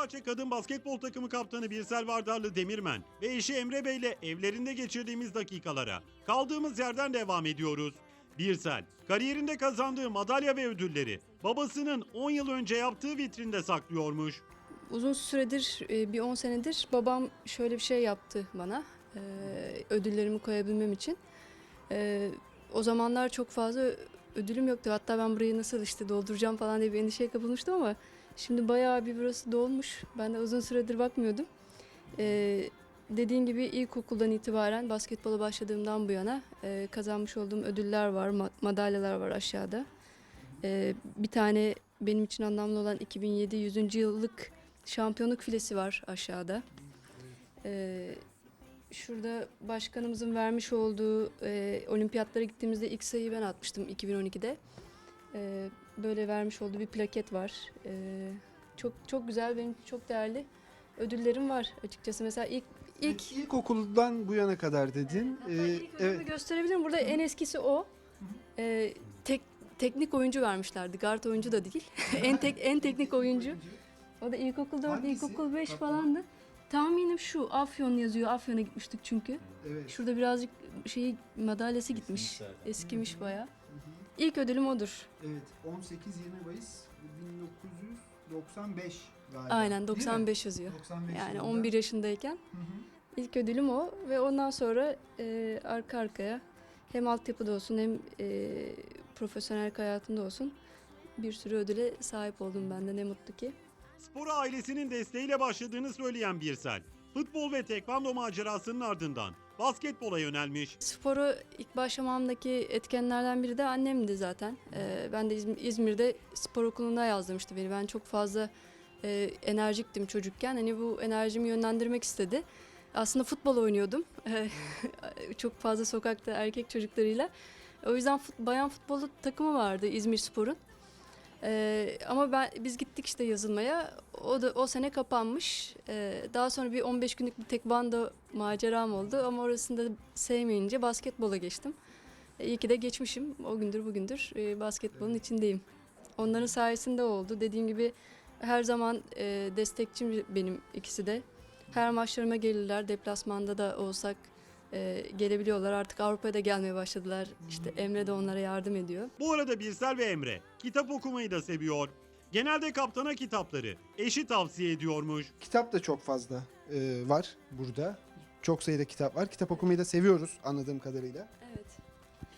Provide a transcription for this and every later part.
Fenerbahçe kadın basketbol takımı kaptanı Birsel Vardarlı Demirmen ve eşi Emre Bey ile evlerinde geçirdiğimiz dakikalara kaldığımız yerden devam ediyoruz. Birsel, kariyerinde kazandığı madalya ve ödülleri babasının 10 yıl önce yaptığı vitrinde saklıyormuş. Uzun süredir, e, bir 10 senedir babam şöyle bir şey yaptı bana. e, Ödüllerimi koyabilmem için. E, O zamanlar çok fazla ödülüm yoktu. Hatta ben burayı nasıl işte dolduracağım falan diye bir endişeye kapılmıştım ama şimdi bayağı bir burası dolmuş. Ben de uzun süredir bakmıyordum. E, Dediğin gibi ilkokuldan itibaren basketbola başladığımdan bu yana e, kazanmış olduğum ödüller var, ma- madalyalar var aşağıda. E, bir tane benim için anlamlı olan 2007 100. yıllık şampiyonluk filesi var aşağıda. Ee, şurada başkanımızın vermiş olduğu e, olimpiyatlara gittiğimizde ilk sayıyı ben atmıştım 2012'de. Ee, böyle vermiş olduğu bir plaket var. Ee, çok çok güzel benim çok değerli ödüllerim var açıkçası. Mesela ilk ilk İlkokuldan bu yana kadar dedin. Hatta Ee, ilk ödülümü evet. gösterebilirim. Burada en eskisi o. Ee, tek, teknik oyuncu vermişlerdi. Guard oyuncu da değil. en tek en teknik oyuncu. O da ilkokul 4, Hangisi? ilkokul 5 Kaptan. falandı. Tahminim şu. Afyon yazıyor. Afyon'a gitmiştik çünkü. Evet. Şurada birazcık şeyi madalyası gitmiş. Eskimiş bayağı. İlk ödülüm odur. Evet. 18-20 Mayıs 1995 galiba. Aynen Değil mi? 95 yazıyor. 95 Yani yılında. 11 yaşındayken Hı hı. ilk ödülüm o ve ondan sonra e, arka arkaya hem altyapıda olsun hem e, profesyonel hayatımda olsun bir sürü ödüle sahip oldum ben de ne mutlu ki. Spora ailesinin desteğiyle başladığını söyleyen Birsel, futbol ve tekvando macerasının ardından basketbola yönelmiş. Sporu ilk başlamamdaki etkenlerden biri de annemdi zaten. Ee, ben de İzm- İzmir'de spor okulunda yazdırmıştı beni. Ben çok fazla e, enerjiktim çocukken. Hani bu enerjimi yönlendirmek istedi. Aslında futbol oynuyordum. çok fazla sokakta erkek çocuklarıyla. O yüzden fut, bayan futbolu takımı vardı İzmir Spor'un. Ee, ama ben biz gittik işte yazılmaya. O da o sene kapanmış. Ee, daha sonra bir 15 günlük bir tekvando maceram oldu ama orasında sevmeyince basketbola geçtim. E, iyi ki de geçmişim. O gündür bugündür e, basketbolun içindeyim. Onların sayesinde oldu. Dediğim gibi her zaman e, destekçim benim ikisi de. Her maçlarıma gelirler. Deplasmanda da olsak e, gelebiliyorlar. Artık Avrupa'ya da gelmeye başladılar. İşte Emre de onlara yardım ediyor. Bu arada Birsel ve Emre kitap okumayı da seviyor. Genelde kaptana kitapları eşi tavsiye ediyormuş. Kitap da çok fazla e, var burada. Çok sayıda kitap var. Kitap okumayı da seviyoruz anladığım kadarıyla. Evet.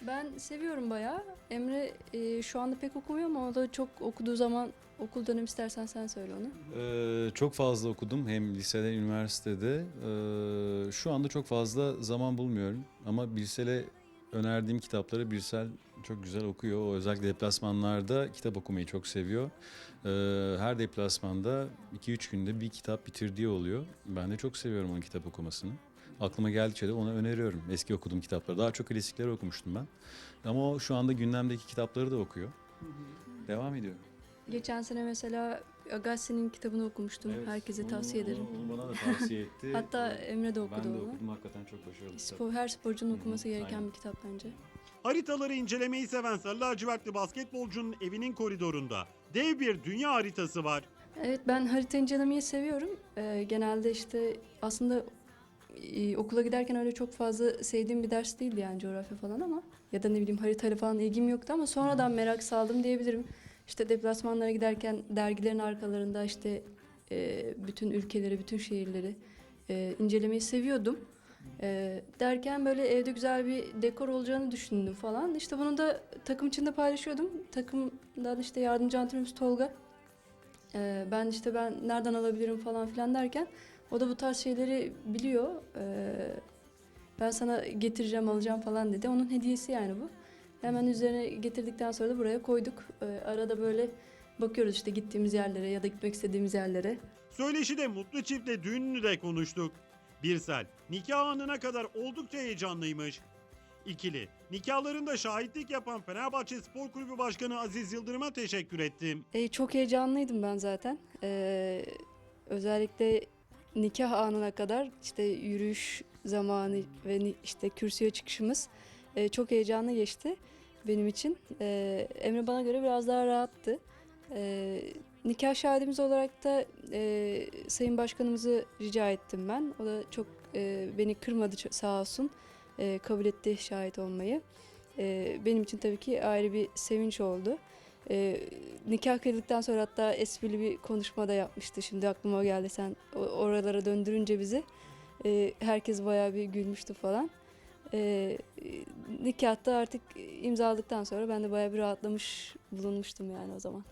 Ben seviyorum bayağı. Emre e, şu anda pek okumuyor ama o da çok okuduğu zaman okul dönem istersen sen söyle onu. Ee, çok fazla okudum hem lisede, üniversitede. Ee, şu anda çok fazla zaman bulmuyorum ama Birsel'e önerdiğim kitapları Birsel çok güzel okuyor. O özellikle deplasmanlarda kitap okumayı çok seviyor. Ee, her deplasmanda 2-3 günde bir kitap bitirdiği oluyor. Ben de çok seviyorum onun kitap okumasını. Aklıma geldikçe de ona öneriyorum eski okuduğum kitapları. Daha çok klasikleri okumuştum ben. Ama o şu anda gündemdeki kitapları da okuyor. Devam ediyor. Geçen sene mesela Agassi'nin kitabını okumuştum. Evet, Herkese onu- tavsiye ederim. Onu, onu bana da tavsiye etti. Hatta Emre de okudu ben de onu. okudum hakikaten çok başarılı. Spor, her sporcunun okuması gereken aynen. bir kitap bence. Haritaları incelemeyi seven sarı lacivertli basketbolcunun evinin koridorunda dev bir dünya haritası var. Evet ben harita incelemeyi seviyorum. Ee, genelde işte aslında e, okula giderken öyle çok fazla sevdiğim bir ders değildi yani coğrafya falan ama ya da ne bileyim haritayla falan ilgim yoktu ama sonradan merak saldım diyebilirim. İşte deplasmanlara giderken dergilerin arkalarında işte e, bütün ülkeleri, bütün şehirleri e, incelemeyi seviyordum. E, derken böyle evde güzel bir dekor olacağını düşündüm falan. İşte bunu da takım içinde paylaşıyordum. Takımdan işte yardımcı antrenörümüz Tolga. Ee, ben işte ben nereden alabilirim falan filan derken o da bu tarz şeyleri biliyor. Ee, ben sana getireceğim alacağım falan dedi. Onun hediyesi yani bu. Hemen üzerine getirdikten sonra da buraya koyduk. Ee, arada böyle bakıyoruz işte gittiğimiz yerlere ya da gitmek istediğimiz yerlere. Söyleşide mutlu çiftle düğününü de konuştuk. Birsel, nikah anına kadar oldukça heyecanlıymış. İkili, nikahlarında şahitlik yapan Fenerbahçe Spor Kulübü Başkanı Aziz Yıldırım'a teşekkür ettim. Ee, çok heyecanlıydım ben zaten. Ee, özellikle nikah anına kadar işte yürüyüş zamanı ve işte kürsüye çıkışımız e, çok heyecanlı geçti benim için. Ee, Emre bana göre biraz daha rahattı. Ee, Nikah şahidimiz olarak da e, Sayın Başkanımızı rica ettim ben. O da çok e, beni kırmadı sağ olsun. E, kabul etti şahit olmayı. E, benim için tabii ki ayrı bir sevinç oldu. E, nikah kıyıldıktan sonra hatta esprili bir konuşma da yapmıştı. Şimdi aklıma geldi sen oralara döndürünce bizi. E, herkes bayağı bir gülmüştü falan. E, nikahta artık imzaladıktan sonra ben de bayağı bir rahatlamış bulunmuştum yani o zaman.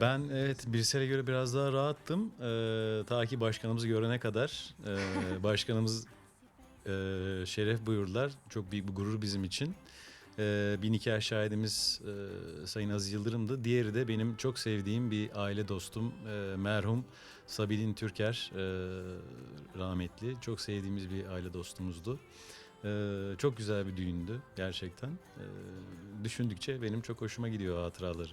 Ben evet Birsel'e göre biraz daha rahattım. Ee, ta ki başkanımızı görene kadar. Ee, başkanımız e, şeref buyurdular. Çok büyük bir gurur bizim için. Ee, bir nikah şahidimiz e, Sayın Aziz Yıldırım'dı. Diğeri de benim çok sevdiğim bir aile dostum e, merhum Sabidin Türker e, rahmetli. Çok sevdiğimiz bir aile dostumuzdu. Ee, çok güzel bir düğündü gerçekten. Ee, düşündükçe benim çok hoşuma gidiyor hatıraları.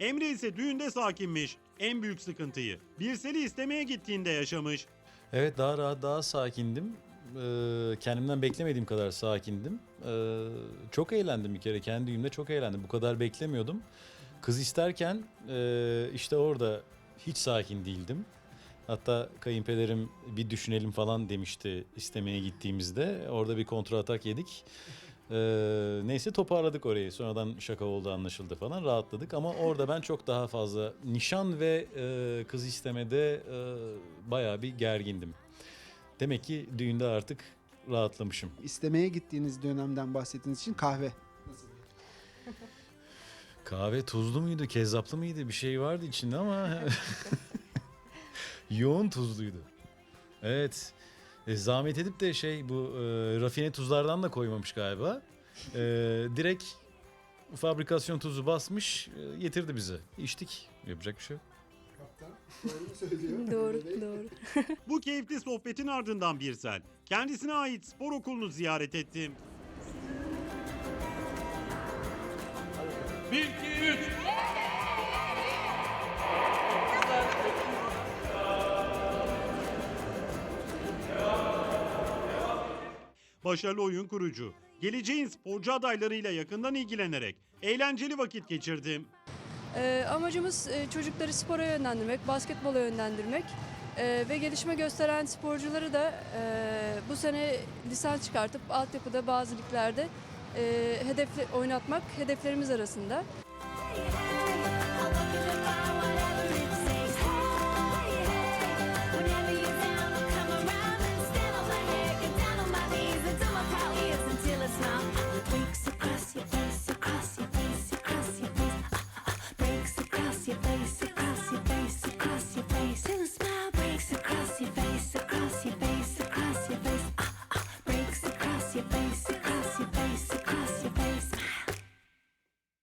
Emre ise düğünde sakinmiş. En büyük sıkıntıyı Birsel'i istemeye gittiğinde yaşamış. Evet daha rahat, daha sakindim. Ee, kendimden beklemediğim kadar sakindim. Ee, çok eğlendim bir kere. Kendi düğümde çok eğlendim. Bu kadar beklemiyordum. Kız isterken e, işte orada hiç sakin değildim. Hatta kayınpederim bir düşünelim falan demişti istemeye gittiğimizde. Orada bir kontra atak yedik. Ee, neyse toparladık orayı. Sonradan şaka oldu anlaşıldı falan. Rahatladık ama orada ben çok daha fazla nişan ve e, kız istemede e, bayağı bir gergindim. Demek ki düğünde artık rahatlamışım. İstemeye gittiğiniz dönemden bahsettiğiniz için kahve. Kahve tuzlu muydu, kezzaplı mıydı? Bir şey vardı içinde ama yoğun tuzluydu. Evet. E, zahmet edip de şey bu e, rafine tuzlardan da koymamış galiba. E, direkt fabrikasyon tuzu basmış, e, getirdi bize. İçtik. Yapacak bir şey yok. Kaptan doğru mu söylüyor? doğru, doğru. Bu keyifli sohbetin ardından Birsel kendisine ait spor okulunu ziyaret ettim. Başarılı oyun kurucu, geleceğin sporcu adaylarıyla yakından ilgilenerek eğlenceli vakit geçirdim. Ee, amacımız e, çocukları spora yönlendirmek, basketbola yönlendirmek Ee, ve gelişme gösteren sporcuları da e, bu sene lisans çıkartıp altyapıda bazı liglerde e, hedefle oynatmak hedeflerimiz arasında.